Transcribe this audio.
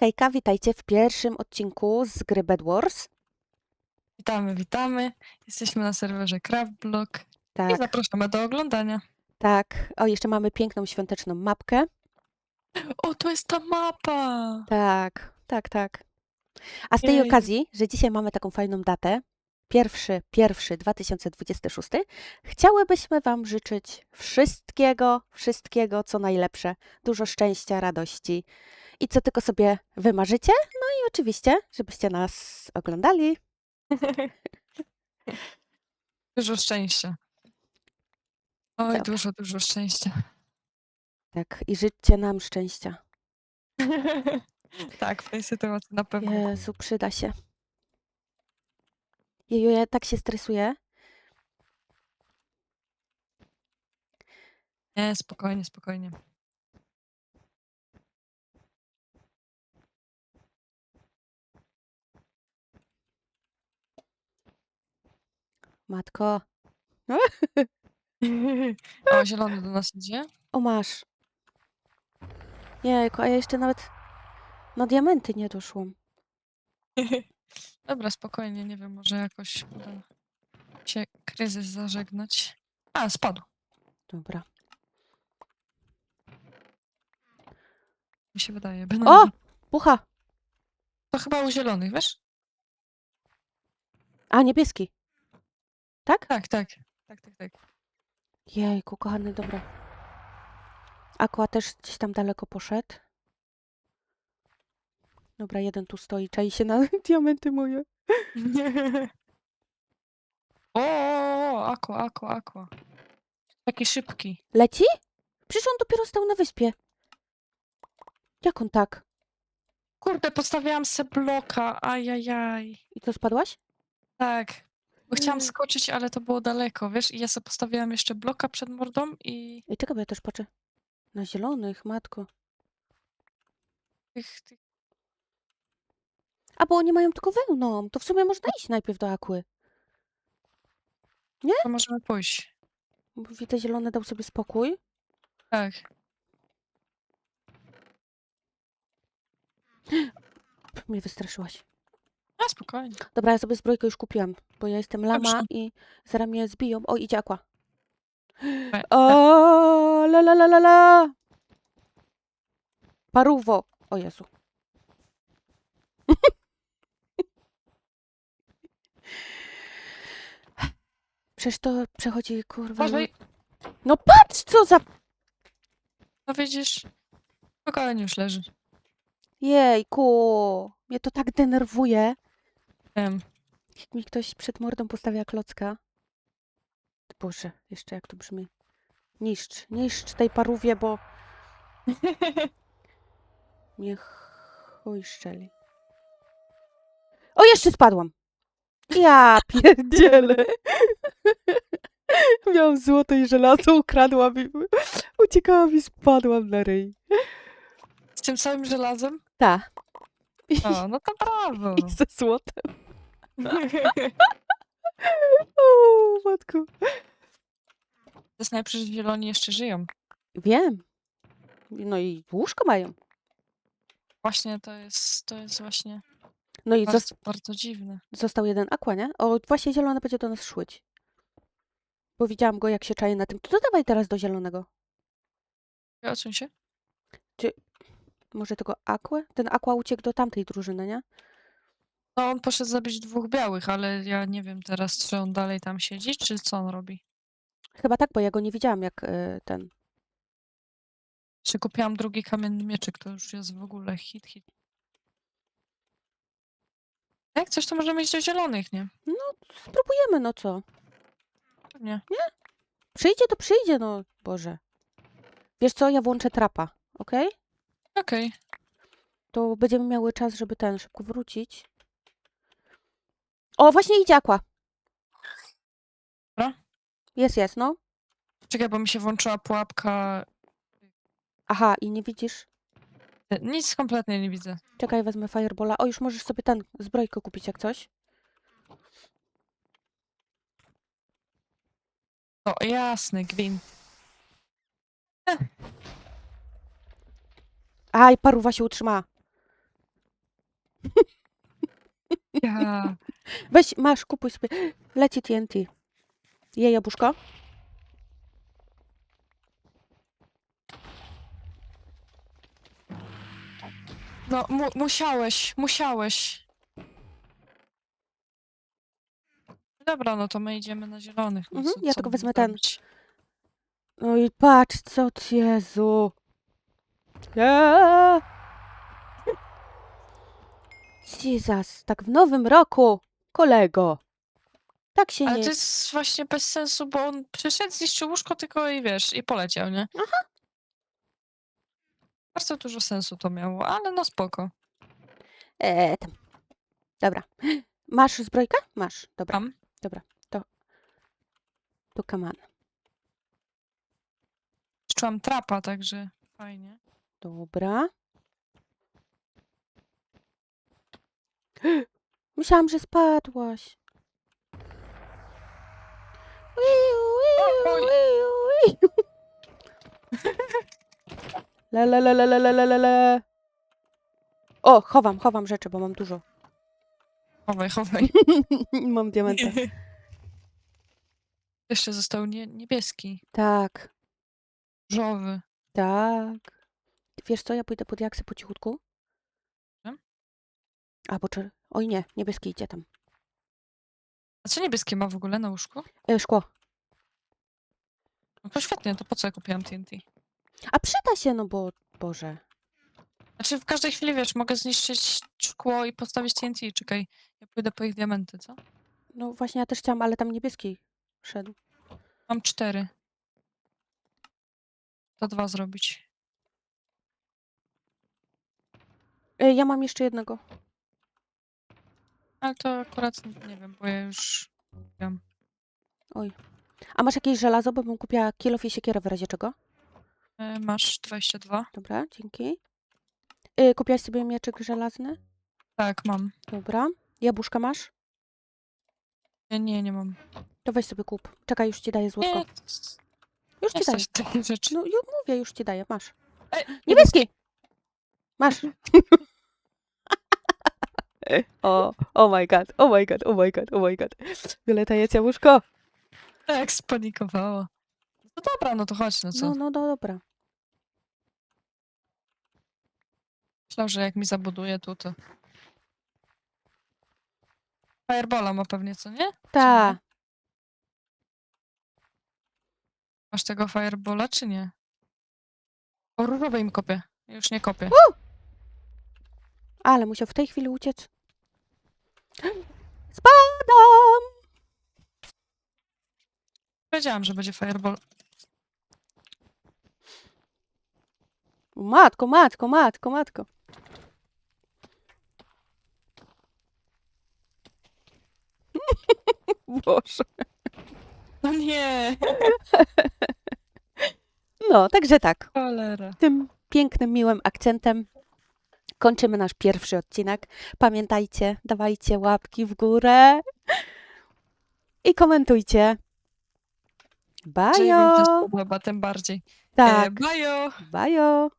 Hejka, witajcie w pierwszym odcinku z gry Bed Wars. Witamy, witamy. Jesteśmy na serwerze Craftblock i Tak, zapraszamy do oglądania. tak. O, jeszcze mamy piękną świąteczną mapkę. O, to jest ta mapa! Tak, tak, tak. A z tej Jej. okazji, że dzisiaj mamy taką fajną datę, pierwszy, pierwszy 2026, chciałybyśmy Wam życzyć wszystkiego, wszystkiego, co najlepsze. Dużo szczęścia, radości i co tylko sobie wymarzycie. No i oczywiście, żebyście nas oglądali. Dużo szczęścia. Oj, Dobra. dużo, dużo szczęścia. Tak, i życzcie nam szczęścia. tak, w tej sytuacji na pewno. Jezu, przyda się. Jeju, ja tak się stresuję. Nie, spokojnie, spokojnie. Matko, o, zielony do nas idzie. o masz. Jejku, a ja jeszcze nawet na diamenty nie doszłam. Dobra, spokojnie, nie wiem, może jakoś uda się kryzys zażegnać. A, spadł. Dobra. Mi się wydaje. O! bynajmniej. Pucha! To chyba u zielonych, wiesz? A, niebieski. Tak? Tak, tak. Tak, tak, tak. Jejku, kochany, dobra. Aqua też gdzieś tam daleko poszedł. Dobra, jeden tu stoi, czai się na diamenty moje. O, o, o, aqua, aqua, aqua. Taki szybki. Leci? Przecież on dopiero stał na wyspie. Jak on tak? Kurde, postawiłam se bloka, ajajaj. I co, spadłaś? Tak. Bo chciałam Mm. skoczyć, ale to było daleko, wiesz? I ja sobie postawiłam jeszcze bloka przed mordą i Ej, czekaj, bo ja też patrzę. Na zielonych, matko. tych, tych... A bo oni mają tylko wełną. To w sumie można iść najpierw do Akły. To możemy pójść. Bo widzę, zielony dał sobie spokój. Tak. Pff, Mnie wystraszyłaś. A, spokojnie. Dobra, ja sobie zbrojkę już kupiłam, bo ja jestem lama Dobrze. i zaraz mnie zbiją. O, idzie. E, O, la la la la la. Paruwo. O Jezu. Przecież to przechodzi, kurwa. no- Uważaj. No patrz, co za... No widzisz? Spokojnie już leży. Jejku. Mnie to tak denerwuje. Wiem. Jak mi ktoś przed mordą postawia klocka. Boże, jeszcze jak to brzmi. Niszcz, niszcz tej parówie, bo mnie chuj szczeli. O, jeszcze spadłam! Ja pierdzielę! Miałam złoto i żelazo, ukradłam i uciekałam i spadłam na ryj. Z tym całym żelazem? Ta. O, no to brawo. I ze złotem. O, matku. To jest najpierw zieloni jeszcze żyją. Wiem. No i łóżko mają. Właśnie to jest, to jest właśnie No i bardzo, bardzo dziwne. został jeden aqua, nie? O, właśnie zielony będzie do nas szłyć. Bo widziałam go, jak się czaje na tym. To dawaj teraz do zielonego. Ja Odsuń się. Może tego aquę? Ten aqua uciekł do tamtej drużyny, nie? No on poszedł zabić dwóch białych, ale ja nie wiem teraz, czy on dalej tam siedzi, czy co on robi. Chyba tak, bo ja go nie widziałam, jak y, ten. Czy kupiłam drugi kamienny mieczyk, to już jest w ogóle hit, hit. Jak coś, to możemy iść do zielonych, nie? Spróbujemy, no co? Pewnie. Przyjdzie, to przyjdzie, no. Boże. Wiesz co, ja włączę trapa, okej? Okej. To będziemy miały czas, żeby ten szybko wrócić. O, właśnie idzie aqua. Dobra. Jest, jest, no. Czekaj, bo mi się włączyła pułapka. Aha, i nie widzisz? E, Nic kompletnie nie widzę. Czekaj, wezmę firebola. O, już możesz sobie ten zbrojkę kupić jak coś. O, jasny, gwint. Aj, paruwa się utrzymała. Ja. Weź, masz, kupuj sobie. Leci TNT. Je jabłuszko? No, mu musiałeś, musiałeś. Dobra, no to my idziemy na zielonych. No, Mhm, co- ja co tylko mamy wezmę ten. robić? No i patrz, co ty, Jezu. Eee! Jesus, tak w nowym roku, kolego. Tak się Ale nie... to jest właśnie bez sensu, bo on przyszedł, zniszczył łóżko tylko i wiesz, i poleciał, nie? Aha. Bardzo dużo sensu to miało, ale no spoko. Eee, tam. Dobra. Masz zbrojkę? Masz. Dobra, Mam. to come on. Czułam trapa, także fajnie. Dobra. Myślałam, że spadłaś. Iu, iu, iu, iu. Le, le, le, le. O, chowam, chowam rzeczy, bo mam dużo. Chowaj, chowaj. mam diamenta. Jeszcze został nie, niebieski, Tak, różowy. tak. Wiesz co, ja pójdę pod jaksy po cichutku. Mhm. Albo czer... Oj nie, niebieski idzie tam. A co niebieskie ma w ogóle na łóżku? E, szkło. No to świetnie, to po co ja kupiłam TNT? A przyda się, no bo... Boże. Znaczy w każdej chwili, wiesz, mogę zniszczyć szkło i postawić TNT. Czekaj, ja pójdę po ich diamenty, co? No właśnie, ja też chciałam, ale tam niebieski szedł. Mam cztery. To dwa zrobić. E, ja mam jeszcze jednego. Ale to akurat nie wiem, bo ja już wiem. A masz jakieś żelazo, bo bym kupiła kilof i siekierę w razie czego? E, Masz 22? Dobra, dzięki. E, kupiłaś sobie mieczyk żelazny? Tak, mam. Dobra. Jabłuszka masz? Nie, nie, nie mam. To weź sobie kup. Czekaj, już ci daję złotko. Nie, Już nie ci daję. rzeczy. No już mówię, już ci daję, masz. Ej, Niebieski! Masz. o, oh my god, oh my god, oh my god, oh my god. Jest jabłuszko. Tak, spanikowało. No dobra, no to chodź, no co? No, no, no, dobra. Myślał, że jak mi zabuduje tu, to... Firebola ma pewnie, co nie? Ta. Masz tego firebola, czy nie? O, różowej im kopię. Już nie kopię. Ale musiał w tej chwili uciec. Spadam! Wiedziałam, że będzie fireball. Matko, matko, matko, matko. Boże. No nie! No, także tak. Cholera. Tym pięknym, miłym akcentem kończymy nasz pierwszy odcinek. Pamiętajcie, dawajcie łapki w górę i komentujcie. Bajo! spodoba, tym bardziej. E, Tak, bajo! bajo!